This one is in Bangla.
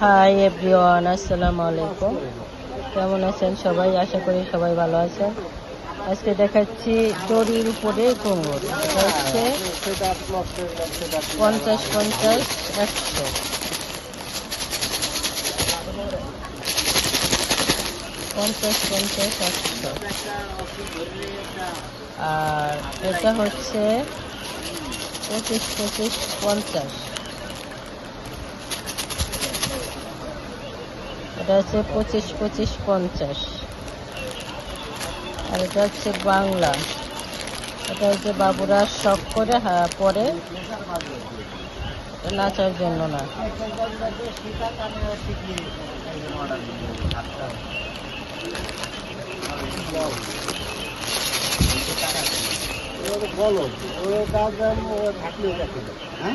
হাই এভরিওয়ান আসসালামু আলাইকুম কেমন আছেন সবাই? আশা করি সবাই ভালো আছেন। আজকে দেখাচ্ছি দড়ির উপরে কোমর। হচ্ছে পঞ্চাশ পঞ্চাশ একশো। পঞ্চাশ পঞ্চাশ, একশো। আর এটা হচ্ছে পঁচিশ পঁচিশ, পঞ্চাশ। এটা হচ্ছে পঁচিশ পঁচিশ, পঞ্চাশ। আর এটা হচ্ছে বাংলা। এটা হচ্ছে বাবুরা শখ করে পরে। নাচার জন্য না। বলো। ওর কাজ থাকলে হ্যাঁ?